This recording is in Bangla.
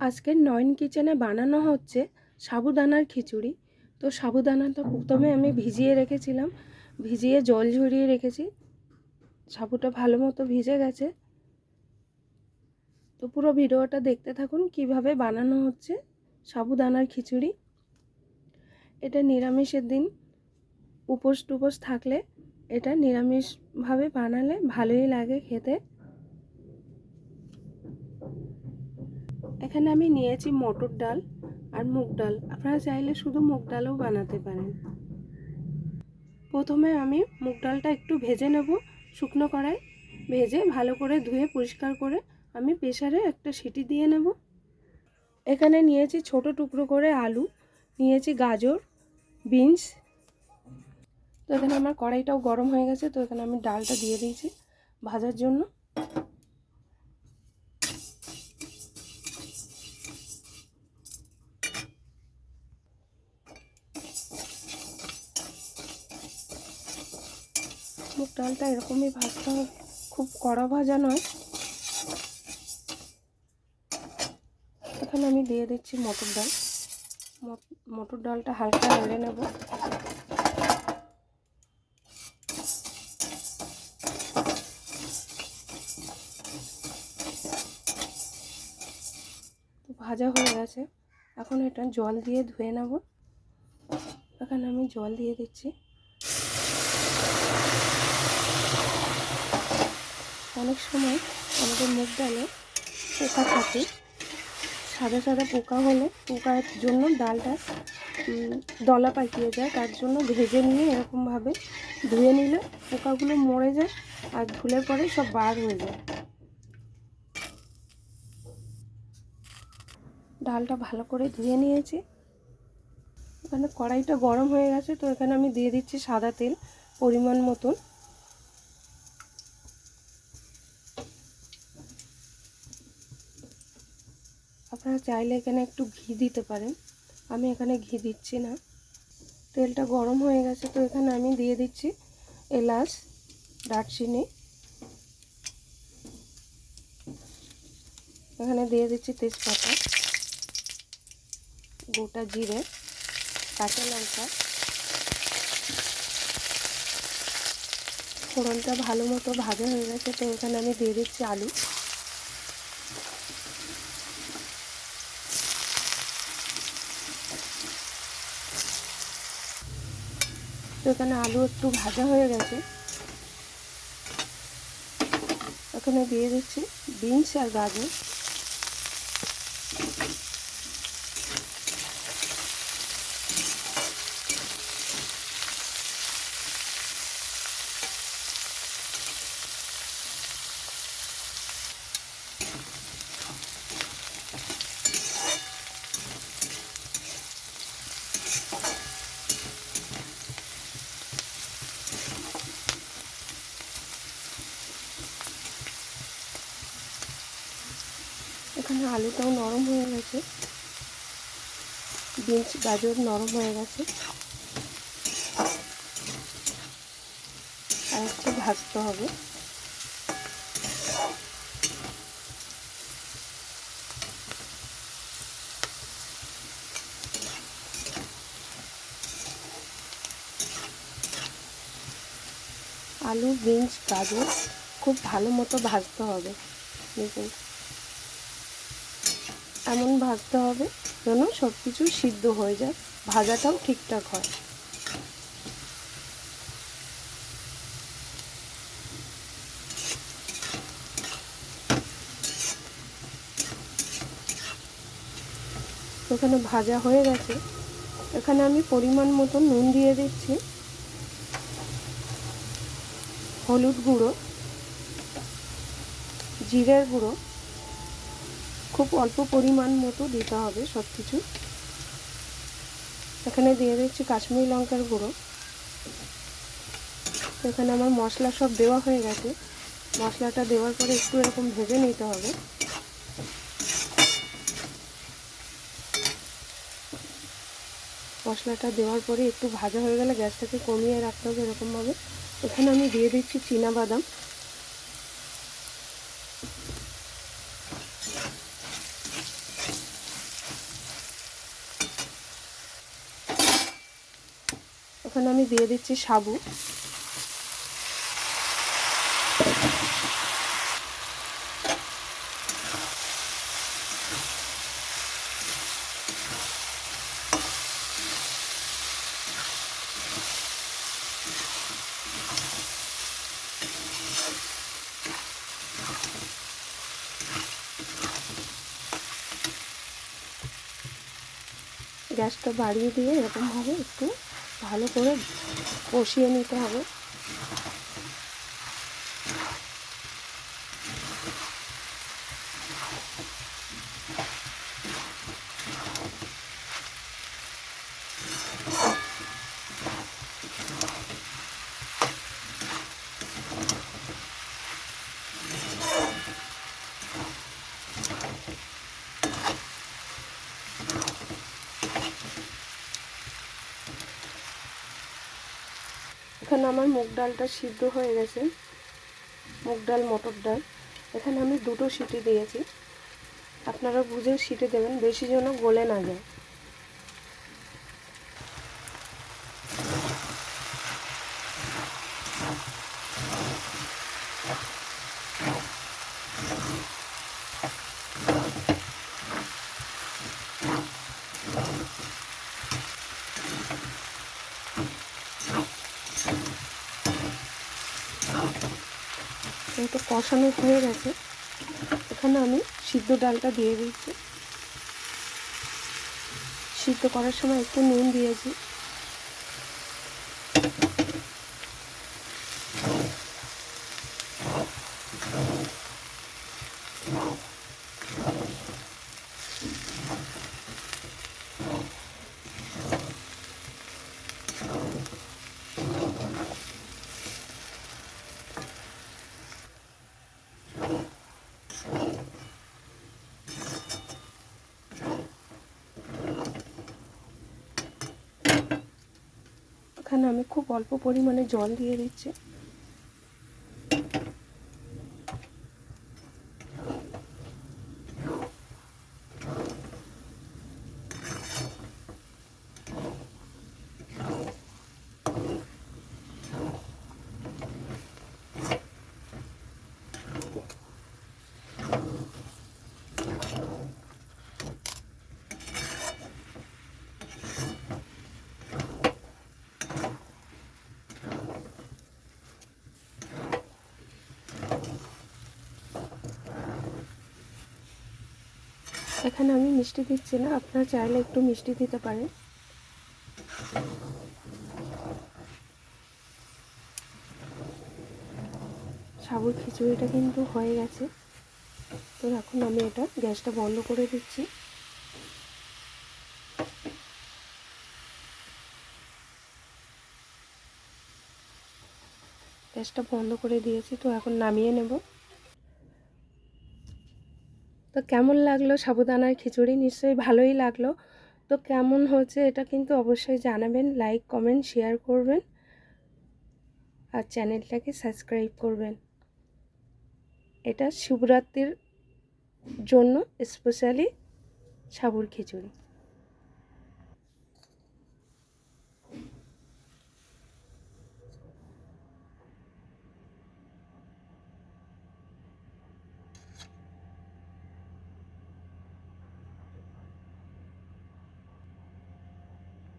আজকের নয়ন কিচেনে বানানো হচ্ছে সাবুদানার খিচুড়ি। তো সাবুদানাটা প্রথমে আমি ভিজিয়ে রেখেছিলাম। ভিজিয়ে জল ঝরিয়ে রেখেছি। সাবুটা ভালো মতো ভিজে গেছে। তো পুরো ভিডিওটা দেখতে থাকুন কীভাবে বানানো হচ্ছে সাবুদানার খিচুড়ি। এটা নিরামিষের দিন। উপোস টুপোস থাকলে এটা নিরামিষভাবে বানালে ভালোই লাগে খেতে। এখানে আমি নিয়েছি মটর ডাল আর মুগ ডাল। আপনারা চাইলে শুধু মুগ ডালও বানাতে পারেন। প্রথমে আমি মুগ ডালটা একটু ভেজে নেব শুকনো কড়াই। ভেজে ভালো করে ধুয়ে পরিষ্কার করে আমি প্রেশারে একটা সিটি দিয়ে নেব। এখানে নিয়েছি ছোট টুকরো করে আলু, নিয়েছি গাজর, বিনস। তো এখানে আমার কড়াইটাও গরম হয়ে গেছে, তো এখানে আমি ডালটা দিয়ে দিয়েছি ভাজার জন্য। মুগ ডালটা এরকমই ভাজতে হবে। খুব কড়া ভাজা নয়। এখানে আমি দিয়ে দিচ্ছি মটর ডাল। মটর ডালটা হালকা নেড়ে নেব। ভাজা হয়ে গেছে। এখন এটা জল দিয়ে ধুয়ে নেব। এখানে আমি জল দিয়ে দিচ্ছি। অনেক সময় আমাদের মুখ ডালে পোকা থাকে। সাদা সাদা পোকা হলে পোকার জন্য ডালটা দলা পাকিয়ে যায়। তার জন্য ভেজে নিয়ে এরকমভাবে ধুয়ে নিলে পোকাগুলো মরে যায় আর ধুলে পরে সব বার হয়ে যায়। ডালটা ভালো করে ধুয়ে নিয়েছি। এখানে কড়াইটা গরম হয়ে গেছে, তো এখানে আমি দিয়ে দিচ্ছি সাদা তেল পরিমাণ মতন। আপনারা চাইলে এখানে একটু ঘি দিতে পারেন। আমি এখানে ঘি দিচ্ছি না। তেলটা গরম হয়ে গেছে, তো এখানে আমি দিয়ে দিচ্ছি এলাচ, দারচিনি। এখানে দিয়ে দিচ্ছি তেজপাতা, গোটা জিরে, কাঁচা লঙ্কা। ফোড়নটা ভালো মতো ভাজা হয়ে গেছে, তো এখানে আমি দিয়ে দিচ্ছি আলু। তো এখানে আলু একটু ভাজা হয়ে গেছে। এখানে দিয়ে দিচ্ছি বিনস আর গাজর। এখানে আলুটাও নরম হয়ে গেছে। বিনস, গাজর নরম হয়ে গেছে। আর একটু ভাজতে হবে। আলু, বিনস, গাজর খুব ভালো মতো ভাজতে হবে। দেখুন। এমন ভাজতে হবে যেন সব কিছু সিদ্ধ হয়ে যায়। ভাজাটাও ঠিকঠাক হয়। ওখানে ভাজা হয়ে গেছে। এখানে আমি পরিমাণ মতো নুন দিয়ে দিচ্ছি। হলুদ গুঁড়ো, জিরের গুঁড়ো খুব অল্প পরিমাণ মতো দিতে হবে সব কিছু এখানে দিয়ে দিচ্ছি কাশ্মীরি লঙ্কার গুঁড়ো। এখানে আমার মশলা সব দেওয়া হয়ে গেছে। মশলাটা দেওয়ার পরে একটু এরকম ভেজে নিতে হবে। মশলাটা দেওয়ার পরে একটু ভাজা হয়ে গেলে গ্যাসটাকে কমিয়ে রাখতে হবে এরকমভাবে। এখানে আমি দিয়ে দিচ্ছি বাদাম ওখানে আমি দিয়ে দিচ্ছি সাবু। গ্যাসটা বাড়িয়ে দিয়ে এরকমভাবে একটু ভালো করে কষিয়ে নিতে হবে। এখানে আমার মুগ ডালটা সিদ্ধ হয়ে গেছে। মুগ ডাল, মটর ডাল। এখানে আমি দুটো সিটি দিয়েছি। আপনারা বুঝে সিটি দেবেন, বেশি যেন গলে না যায়। একটু কষানো হয়ে গেছে। এখানে আমি সিদ্ধ ডালটা দিয়ে দিচ্ছি। সিদ্ধ করার সময় একটু নুন দিয়েছি। এখানে আমি খুব অল্প পরিমাণে জল দিয়ে দিচ্ছি। এখানে আমি মিষ্টি দিচ্ছি না, আপনারা চাইলে একটু মিষ্টি দিতে পারেন। সাবুর খিচুড়িটা কিন্তু হয়ে গেছে। তো এখন আমি এটা গ্যাসটা বন্ধ করে দিচ্ছি। গ্যাসটা বন্ধ করে দিয়েছি, তো এখন নামিয়ে নেব। তো কেমন লাগল? সাবুদানার খিচুড়ি? নিশ্চয়ই ভালোই লাগল। তো কেমন হচ্ছে এটা কিন্তু অবশ্যই জানাবেন লাইক কমেন্ট শেয়ার করবেন আর চ্যানেলটাকে সাবস্ক্রাইব করবেন। এটা শিবরাত্রির জন্য স্পেশালি সাবুর খিচুড়ি।